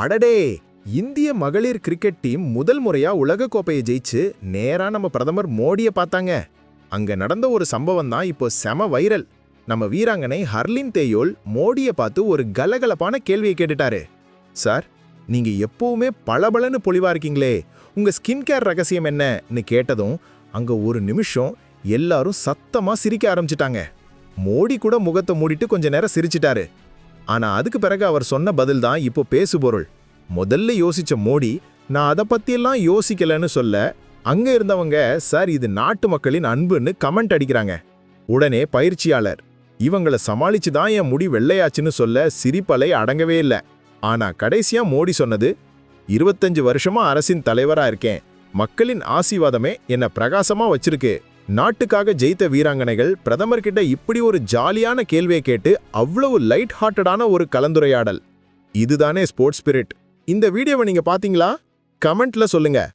அடடே இந்திய மகளிர் கிரிக்கெட் டீம் முதல் முறையா உலக கோப்பையை ஜெயிச்சு நேரா நம்ம பிரதமர் மோடியை பார்த்தாங்க. அங்க நடந்த ஒரு சம்பவம் தான் இப்போ செம வைரல். நம்ம வீராங்கனை ஹர்லின் தேயோல் மோடியை பார்த்து ஒரு கலகலப்பான கேள்வியை கேட்டுட்டாரு. சார் நீங்க எப்பவுமே பளபளன்னு பொலிவா இருக்கீங்களே உங்க ஸ்கின் கேர் ரகசியம் என்னன்னு கேட்டதும் அங்க ஒரு நிமிஷம் எல்லாரும் சத்தமா சிரிக்க ஆரம்பிச்சிட்டாங்க. மோடி கூட முகத்தை மூடிட்டு கொஞ்ச நேரம் சிரிச்சிட்டாரு. ஆனா அதுக்கு பிறகு அவர் சொன்ன பதில் தான் இப்போ பேசுபொருள். முதல்ல யோசிச்ச மோடி நான் அதை பத்தியெல்லாம் யோசிக்கலன்னு சொல்ல அங்க இருந்தவங்க சார் இது நாட்டு மக்களின் அன்புன்னு கமெண்ட் அடிக்கிறாங்க. உடனே பயிற்சியாளர் இவங்கள சமாளிச்சு தான் என் முடி வெள்ளையாச்சுன்னு சொல்ல சிரிப்பலை அடங்கவே இல்லை. ஆனா கடைசியா மோடி சொன்னது இருபத்தஞ்சு வருஷமா அரசின் தலைவரா இருக்கேன். மக்களின் ஆசீர்வாதமே என்னை பிரகாசமா வச்சிருக்கு. நாட்டுக்காக ஜெயித்த வீராங்கனைகள் பிரதமர்கிட்ட இப்படி ஒரு ஜாலியான கேள்வியை கேட்டு அவ்வளவு லைட் ஹார்ட்டடான ஒரு கலந்துரையாடல். இதுதானே ஸ்போர்ட்ஸ் ஸ்பிரிட் இந்த வீடியோவை நீங்க பாத்தீங்களா? கமெண்ட்ல சொல்லுங்க.